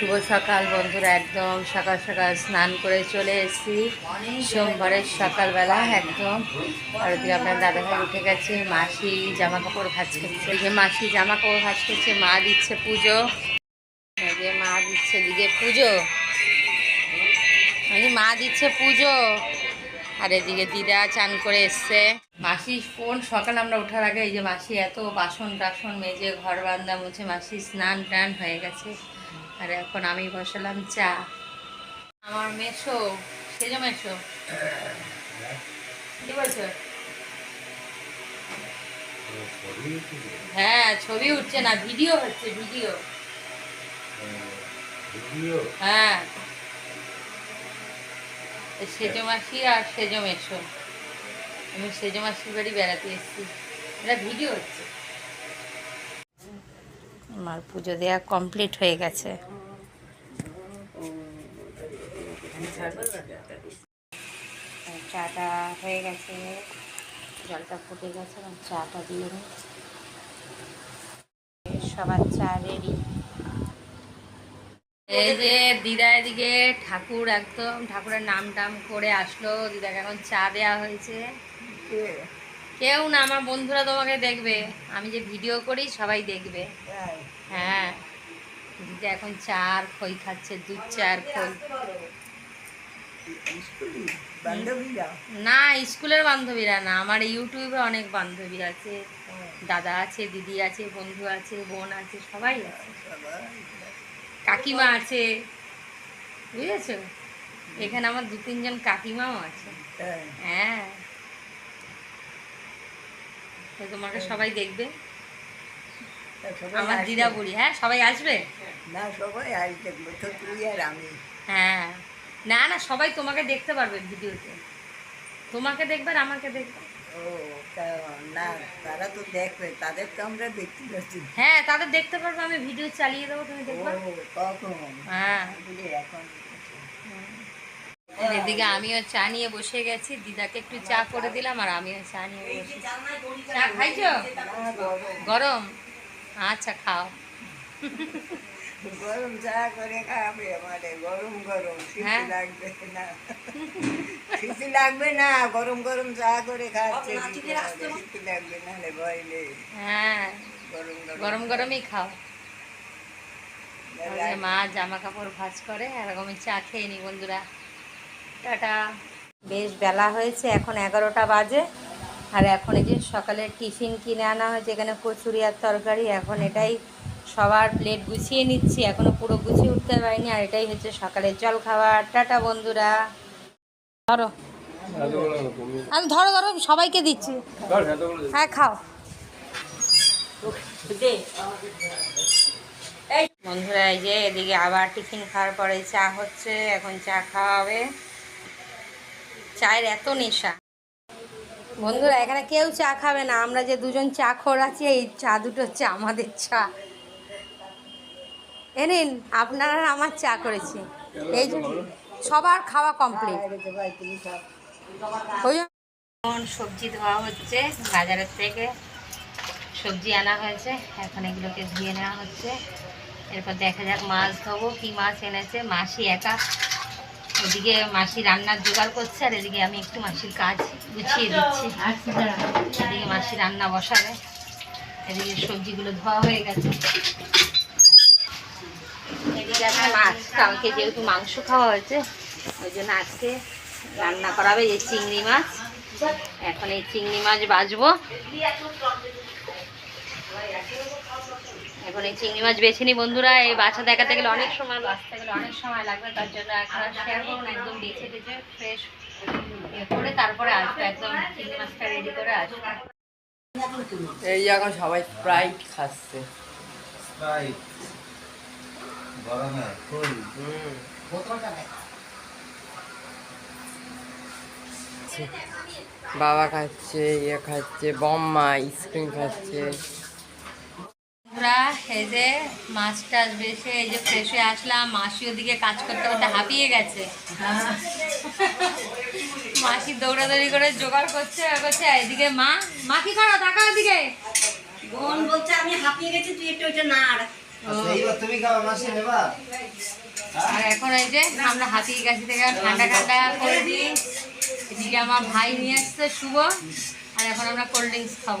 শুভ সকাল বন্ধুরা, একদম সকাল সকাল স্নান করে চলে এসেছি। সোমবারের সকালবেলা একদম। আর ওদিকে আপনার দাদাভাই উঠে গেছে, মাসি জামা কাপড় ভাজ করছে। এই যে মাসি জামা কাপড় ভাজ করছে, মা দিচ্ছে পুজো। এই যে মা দিচ্ছে দিকে পুজো। এই মা দিচ্ছে পুজো। আর এদিকে দিদা চান করে এসছে। মাসি কোন সকাল আমরা ওঠার আগে এই যে মাসি এত বাসন টাসন মেজে ঘর বান্ধা মুছে মাসি স্নান টান হয়ে গেছে। আর এখন আমি বসালাম চা। আমার মেশো, সেজো মেশো। কি বলছো? হ্যাঁ ছবি উঠছে না, ভিডিও হচ্ছে, ভিডিও। হ্যাঁ। সেজো মাসি আর সেজো মেশো। আমি সেজো মাসির বাড়ি বেড়াতে এসেছি। এটা ভিডিও হচ্ছে। আমার পুজো দেওয়া কমপ্লিট হয়ে গেছে। চাটা হয়ে গেছে জলটা ফুটে গেছে এবং চাটা দিয়ে নিই সবার চা রেডি এই যে দিদা এদিকে ঠাকুর একদম ঠাকুরের নাম টাম করে আসলো। দিদাকে এখন চা দেওয়া হয়েছে। কেউ না আমার বন্ধুরা তোমাকে দেখবে। আমি যে ভিডিও করি সবাই দেখবে। হ্যাঁ। দিদা এখন চা আর খই খাচ্ছে দুধ চা আর খই। না স্কুলের বান্ধবীরা না আমার ইউটিউবে অনেক বান্ধবী আছে। দাদা আছে দিদি আছে বন্ধু আছে বোন আছে সবাই আছে। কাকিমা আছে বুঝেছ? এখানে আমার দু তিনজন কাকিমাও আছে। হ্যাঁ, হ্যাঁ। তো তোমাকে সবাই দেখবে। আমার দিদা বুড়ি হ্যাঁ সবাই আসবে? না সবাই দেখব তো তুই আর আমি। হ্যাঁ। না না সবাই তোমাকে দেখতে পারবে ভিডিওতে। তোমাকে দেখবে আর আমাকে দেখবে। ও না তারা তো দেখবে তাদের তো আমরা দেখতে পাচ্ছি। হ্যাঁ তাদের দেখতে পারবে আমি ভিডিও চালিয়ে দেবো তুমি ও দেখবে হ্যাঁ। এখন এদিকে আমিও চা নিয়ে বসে গেছি দিদাকে একটু চা করে দিলাম আর আমিও চা নিয়ে বসে চা খাইছো? গরম? আচ্ছা খাও। গরম চা করে খাবে আমাদের গরম গরম। হ্যাঁ। লাগবে না। শীত লাগবে না গরম গরম চা করে খাচ্ছে। শীত লাগবে না রে ভয় নেই। হ্যাঁ। গরম গরম। গরম গরমই খাও। মা জামা কাপড় ভাঁজ করে এরকম চা খেয়ে নি বন্ধুরা। টাটা। বেশ বেলা হয়েছে এখন এগারোটা বাজে। আর এখন এই যে সকালে টিফিন কিনে আনা হয়েছে, এখানে কচুরি আর তরকারি, এখন এটাই সবার প্লেট গুছিয়ে নিচ্ছি, এখনও পুরো গুছিয়ে উঠতে পারিনি, আর এটাই হচ্ছে সকালের জল খাবার। টাটা বন্ধুরা। ধরো। আমি ধরো ধরো, সবাইকে দিচ্ছি। হ্যাঁ খাও। বন্ধুরা, এই যে এদিকে আবার টিফিন খাওয়ার পরে চা হচ্ছে, এখন চা খাওয়া হবে। চায়ের এত নেশা। বন্ধুরা, এখানে কেউ চা খাবে না। আমরা যে দুজন চা খোর আছি, এই চা দুটো হচ্ছে আমাদের চা। এ নিন, আপনারা আমার চা করেছি। এই সবার খাওয়া কমপ্লিট সবজি ধোয়া হচ্ছে, বাজারের থেকে সবজি আনা হয়েছে। এখন এগুলোকে ধুয়ে নেওয়া হচ্ছে। এরপর দেখা যাক মাছ ধোবো, কি মাছ এনেছে। মাসি একা ওদিকে মাসি রান্নার জোগাড় করছে আর এদিকে আমি একটু মাসির কাজ গুছিয়ে দিচ্ছি। এদিকে মাসি রান্না বসাবে। এদিকে সবজিগুলো ধোয়া হয়ে গেছে। এদিকে মাছ কালকে যেহেতু মাংস খাওয়া হয়েছে, ওই জন্য আজকে রান্না করাবে এই চিংড়ি মাছ। এখন এই চিংড়ি মাছ বাজবো। এখন এই চিংড়ি মাছ বেছে নি বন্ধুরা এই বাচ্চা দেখাতে গেলে অনেক সময় বাঁচতে গেলে অনেক সময় লাগবে তার জন্য এখন শেয়ার করুন একদম বেছে টেছে ফ্রেশ করে তারপরে আসবে একদম চিংড়ি মাছটা রেডি করে আসবে। এই এখন সবাই স্প্রাইট খাচ্ছে। বাবা খাচ্ছে ইয়ে খাচ্ছে বম্মা আইসক্রিম খাচ্ছে। বন্ধুরা এই যে মাছ টাছ বেছে এই যে ফ্রেশ হয়ে আসলাম মাসি ওদিকে কাজ করতে করতে হাঁপিয়ে গেছে। মাসি দৌড়াদৌড়ি করে জোগাড় করছে করছে এদিকে মা মা কি করো তাকাও এদিকে। বোন বলছে আমি হাঁপিয়ে গেছি তুই একটু ওইটা নাড়। ও, এইবার তুমি খাওয়া মাসে নেবা? আর এখন এই যে আমরা হাতির কাছে থেকে ঠান্ডা ঠান্ডা ড্রিঙ্কস এদিকে আমার ভাই নিয়ে আসছে শুভ আর এখন আমরা কোল্ড ড্রিঙ্কস খাব।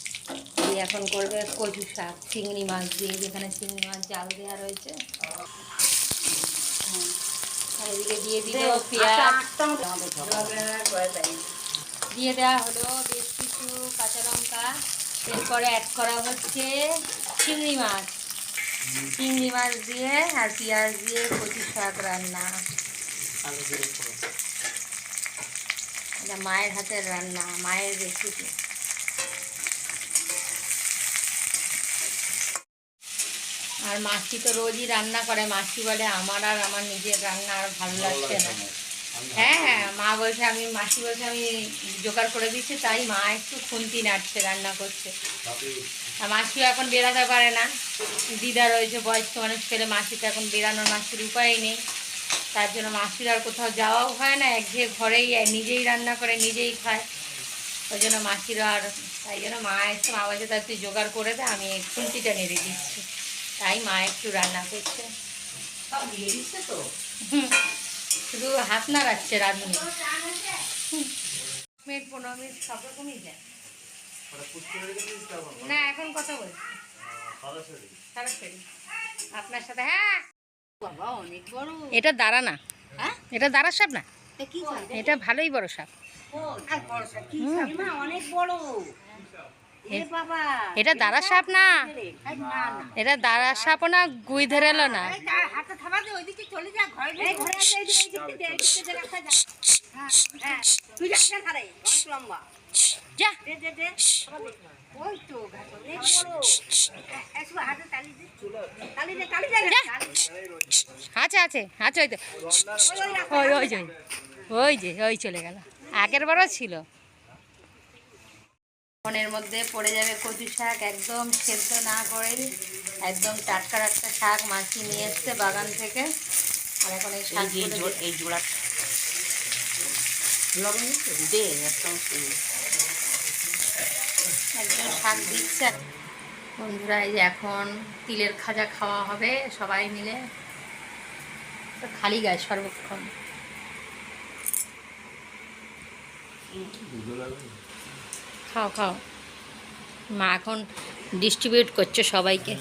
এখন করবে কচু শাক চিংড়ি মাছ দিয়ে যেখানে চিংড়ি মাছ জাল দেওয়া রয়েছে। এদিকে দিয়ে দিল পেঁয়াজ। দিয়ে দেওয়া হলো বেশ কিছু কাঁচা লঙ্কা। এরপরে অ্যাড করা হচ্ছে চিংড়ি মাছ। চিংড়ি মাছ দিয়ে আর পেঁয়াজ দিয়ে কচু শাক রান্না। মায়ের হাতের রান্না মায়ের রেসিপি আর মাসি তো রোজই রান্না করে। মাসি বলে আমার আর আমার নিজের রান্না আর ভালো লাগছে না। হ্যাঁ হ্যাঁ মা বলছে আমি মাসি বলছে আমি জোগাড় করে দিচ্ছি তাই মা একটু খুন্তি নাড়ছে রান্না করছে। আর মাসিও এখন বেরাতে পারে না। দিদা রয়েছে বয়স্ক মানুষ মাসি তো এখন বেরানোর মাসির উপায় নেই। তার জন্য মাসির আর কোথাও যাওয়াও হয় না। একঘেয়ে ঘরেই নিজেই রান্না করে নিজেই খায়। ওই জন্য মাসিরও আর তাই জন্য মা এসে মা বলছে তার তুই জোগাড় করে দে আমি খুন্তিটা নেড়ে দিচ্ছি। তাই মা একটু রান্না করছে। শুধু হাত না রাখছে রাঁধুনি। মিনিট পনেরো মিনিট সব রকমই যায় না এখন কথা সরাসরি আপনার সাথে হ্যাঁ। অনেক বড়। এটা দাঁড়া না। হ্যাঁ? এটা দাঁড়া সাপ না? এটা কি সাপ? এটা ভালোই বড় সাপ। আর বড় সাপ, কি সাপ? মা, অনেক বড়। এটা দাঁড়া সাপ না? এটা দাঁড়া সাপ না গুই ধরে এলো না আছে। আছে আছে ওই তো। ওই ওই যে ওই যে ওই চলে গেল। আগের বারও ছিল। ফোনের মধ্যে পড়ে যাবে কচু শাক একদম সেদ্ধ না করেই একদম টাটকা টাটকা শাক মাছি নিয়ে এসছে বাগান থেকে। আর এখন এই শাক এই জোড়া লবণ দে একদম একদম শাক দিচ্ছে। বন্ধুরা এই এখন তিলের খাজা খাওয়া হবে সবাই মিলে। তো খালি গায়ে সর্বক্ষণ খাও খাও। মা এখন ডিস্ট্রিবিউট করছে সবাইকে।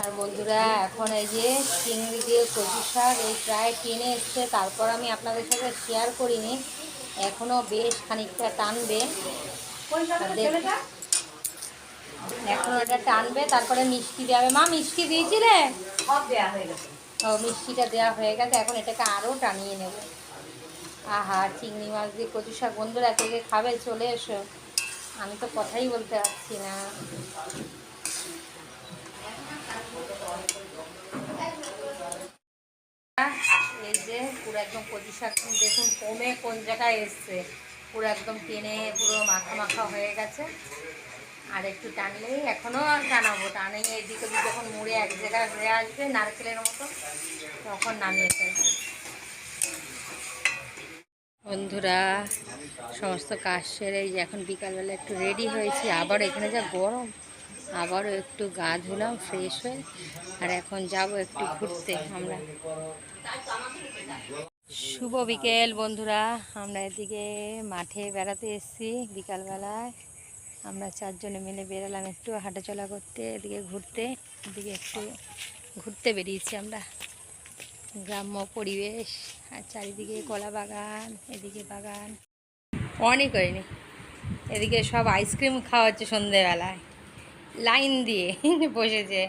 আর বন্ধুরা এখন এই যে চিংড়ি দিয়ে কচু শাক এই প্রায় টেনে এসছে। তারপর আমি আপনাদের সাথে শেয়ার করিনি। এখনও বেশ খানিকটা টানবে। এখন ওটা টানবে তারপরে মিষ্টি দেবে মা মিষ্টি দিয়েছিলে সব দেওয়া হয়ে গেছে। ও মিষ্টিটা দেওয়া হয়ে গেছে। এখন এটাকে আরও টানিয়ে নেব। আহা চিংড়ি মাছ দিয়ে কচু শাক। বন্ধুরা থেকে খাবে চলে এসো। আমি তো কথাই বলতে পারছি না। এই যে পুরো একদম শাক দেখুন কমে কোন জায়গায় এসছে। পুরো একদম টেনে পুরো মাখা মাখা হয়ে গেছে। আর একটু টানলেই এখনও আর টানাবো। টানে এদিক যখন মুড়ে এক জায়গায় হয়ে আসবে নারকেলের মতো, তখন নামিয়ে বন্ধুরা, সমস্ত কাজ সেরে এই যে এখন বিকালবেলা একটু রেডি হয়েছি। আবার এখানে যা গরম, আবারও একটু গা ধুলাম ফ্রেশ হয়ে আর এখন যাব একটু ঘুরতে আমরা। শুভ বিকেল বন্ধুরা, আমরা এদিকে মাঠে বেড়াতে এসেছি বিকালবেলায়। আমরা চারজনে মিলে বেরালাম একটু হাঁটাচলা করতে, এদিকে ঘুরতে, এদিকে একটু ঘুরতে বেরিয়েছি আমরা। গ্রাম্য পরিবেশ আর চারিদিকে কলা বাগান এদিকে বাগান। অনেক হয়নি। এদিকে সব আইসক্রিম খাওয়া হচ্ছে সন্ধেবেলায়। লাইন দিয়ে বসেছে।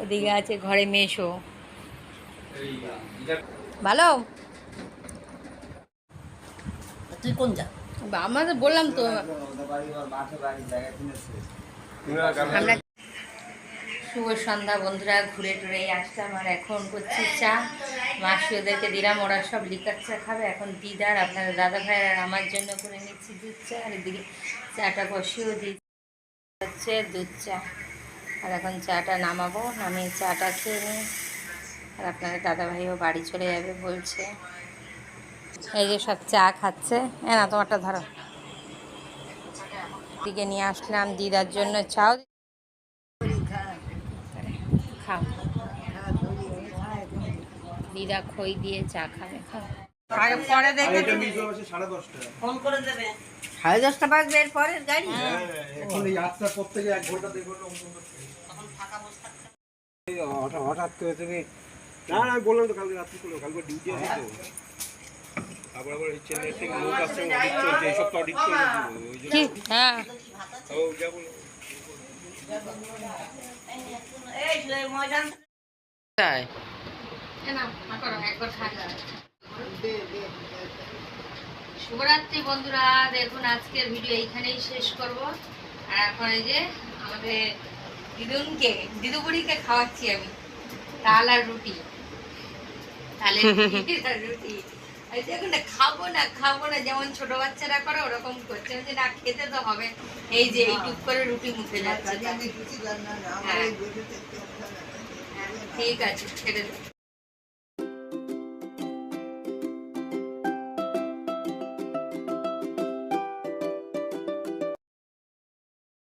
ওদিকে আছে ঘরে মেশো। ভালো? তুই কোন যা? আমরা তো বললাম তো। আমরা শুভ সন্ধ্যা বন্ধুরা, ঘুরে টুরে আসলাম আর এখন করছি চা। মাসি ওদেরকে দিলাম, ওরা সব লিকার চা খাবে। এখন দিদার, আপনার দাদা ভাই আর আমার জন্য করে নিচ্ছি দুধ চা। আর এদিকে চাটা বসিয়েও দিচ্ছি হচ্ছে দুধ চা। আর এখন চাটা নামাবো, নামিয়ে চাটা খেয়ে নিই। আর আপনাদের দাদা ভাইও বাড়ি চলে যাবে বলছে। এই যে সব চা খাচ্ছে। এ না, তোমারটা ধরো। দিকে নিয়ে আসলাম দিদার জন্য চাও খাও দিদা খই দিয়ে চা খাবে সাড়ে দশটা। সাড়ে দশটা বাজবে এর পরের গাড়ি? হ্যাঁ। এখন এই আটটা প্রত্যেকে এক ঘণ্টা দেড় ঘণ্টা অন্তর হঠাৎ করে তুমি না না আমি বললাম তো কালকে রাত্রি করল কালকে ডিউটি আছে তো। তারপর আবার চেন্নাই থেকে লোক আসছে অডিট চলছে এই সপ্তাহ অডিট চলছে ওই জন্য হ্যাঁ। ও যা বলো তাই হা করো, একবার খা যাবে। শুভরাত্রি বন্ধুরা দেখুন আজকের ভিডিও এইখানেই শেষ করব। আর এখন এই যে আমাদের দিদুনকে দিদুবুড়িকে খাওয়াচ্ছি আমি ডাল আর রুটি। তাহলে রুটি এই দেখুন না খাব না খাব না যেমন ছোট বাচ্চারা করে ওরকম করছে। বলছি, না খেতে তো হবে। এই যে এইটুক করে রুটি মুখে যাচ্ছে হ্যাঁ। ঠিক আছে ছেড়ে দেবো